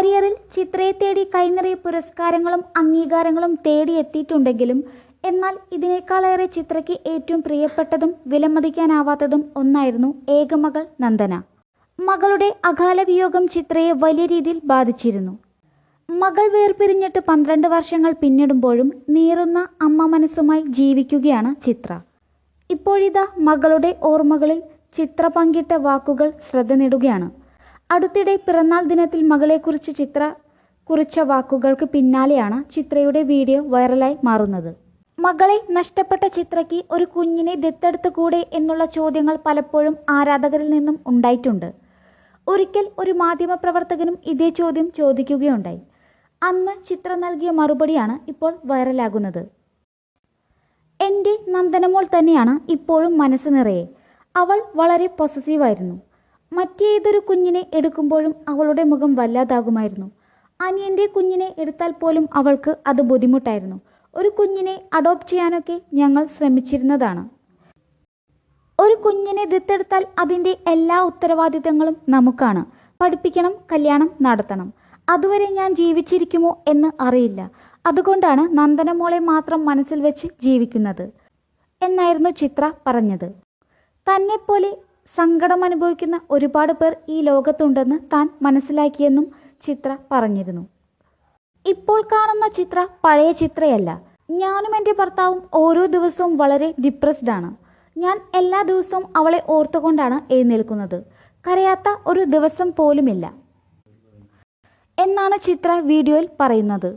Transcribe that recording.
കരിയറിൽ ചിത്രയെ തേടി കൈനിറയ പുരസ്കാരങ്ങളും അംഗീകാരങ്ങളും തേടിയെത്തിയിട്ടുണ്ടെങ്കിലും എന്നാൽ ഇതിനേക്കാളേറെ ചിത്രയ്ക്ക് ഏറ്റവും പ്രിയപ്പെട്ടതും വിലമതിക്കാനാവാത്തതും ഒന്നായിരുന്നു ഏകമകൾ നന്ദന. മകളുടെ അകാല വിയോഗം ചിത്രയെ വലിയ രീതിയിൽ ബാധിച്ചിരുന്നു. മകൾ വേർപിരിഞ്ഞിട്ട് പന്ത്രണ്ട് വർഷങ്ങൾ പിന്നിടുമ്പോഴും നീറുന്ന അമ്മ മനസ്സുമായി ജീവിക്കുകയാണ് ചിത്ര. ഇപ്പോഴിതാ മകളുടെ ഓർമ്മകളിൽ ചിത്ര പങ്കിട്ട വാക്കുകൾ ശ്രദ്ധ നേടുകയാണ്. അടുത്തിടെ പിറന്നാൾ ദിനത്തിൽ മകളെക്കുറിച്ച് ചിത്ര കുറിച്ച വാക്കുകൾക്ക് പിന്നാലെയാണ് ചിത്രയുടെ വീഡിയോ വൈറലായി മാറുന്നത്. മകളെ നഷ്ടപ്പെട്ട ചിത്രയ്ക്ക് ഒരു കുഞ്ഞിനെ ദത്തെടുത്ത് കൂടെ എന്നുള്ള ചോദ്യങ്ങൾ പലപ്പോഴും ആരാധകരിൽ നിന്നും ഉണ്ടായിട്ടുണ്ട്. ഒരിക്കൽ ഒരു മാധ്യമപ്രവർത്തകനും ഇതേ ചോദ്യം ചോദിക്കുകയുണ്ടായി. അന്ന് ചിത്ര നൽകിയ മറുപടിയാണ് ഇപ്പോൾ വൈറലാകുന്നത്. എന്റെ നന്ദനമോൾ തന്നെയാണ് ഇപ്പോഴും മനസ്സ് നിറയെ. അവൾ വളരെ പൊസസീവായിരുന്നു മറ്റേതൊരു കുഞ്ഞിനെ എടുക്കുമ്പോഴും അവളുടെ മുഖം വല്ലാതാകുമായിരുന്നു. അനിയന്റെ കുഞ്ഞിനെ എടുത്താൽ പോലും അവൾക്ക് അത് ബുദ്ധിമുട്ടായിരുന്നു. ഒരു കുഞ്ഞിനെ അഡോപ്റ്റ് ചെയ്യാനൊക്കെ ഞങ്ങൾ ശ്രമിച്ചിരുന്നതാണ്. ഒരു കുഞ്ഞിനെ ദത്തെടുത്താൽ അതിന്റെ എല്ലാ ഉത്തരവാദിത്തങ്ങളും നമുക്കാണ്. പഠിപ്പിക്കണം കല്യാണം നടത്തണം. അതുവരെ ഞാൻ ജീവിച്ചിരിക്കുമോ എന്ന് അറിയില്ല. അതുകൊണ്ടാണ് നന്ദനമോളെ മാത്രം മനസ്സിൽ വെച്ച് ജീവിക്കുന്നത് എന്നായിരുന്നു ചിത്ര പറഞ്ഞത്. തന്നെപ്പോലെ സങ്കടം അനുഭവിക്കുന്ന ഒരുപാട് പേർ ഈ ലോകത്തുണ്ടെന്ന് താൻ മനസ്സിലാക്കിയെന്നും ചിത്ര പറഞ്ഞിരുന്നു. ഇപ്പോൾ കാണുന്ന ചിത്ര പഴയ ചിത്രയല്ല. ഞാനും എന്റെ ഭർത്താവും ഓരോ ദിവസവും വളരെ ഡിപ്രസ്ഡ് ആണ്. ഞാൻ എല്ലാ ദിവസവും അവളെ ഓർത്തുകൊണ്ടാണ് എഴുന്നേൽക്കുന്നത്. കരയാത്ത ഒരു ദിവസം പോലുമില്ല. എന്നാണ് ചിത്ര വീഡിയോയിൽ പറയുന്നത്.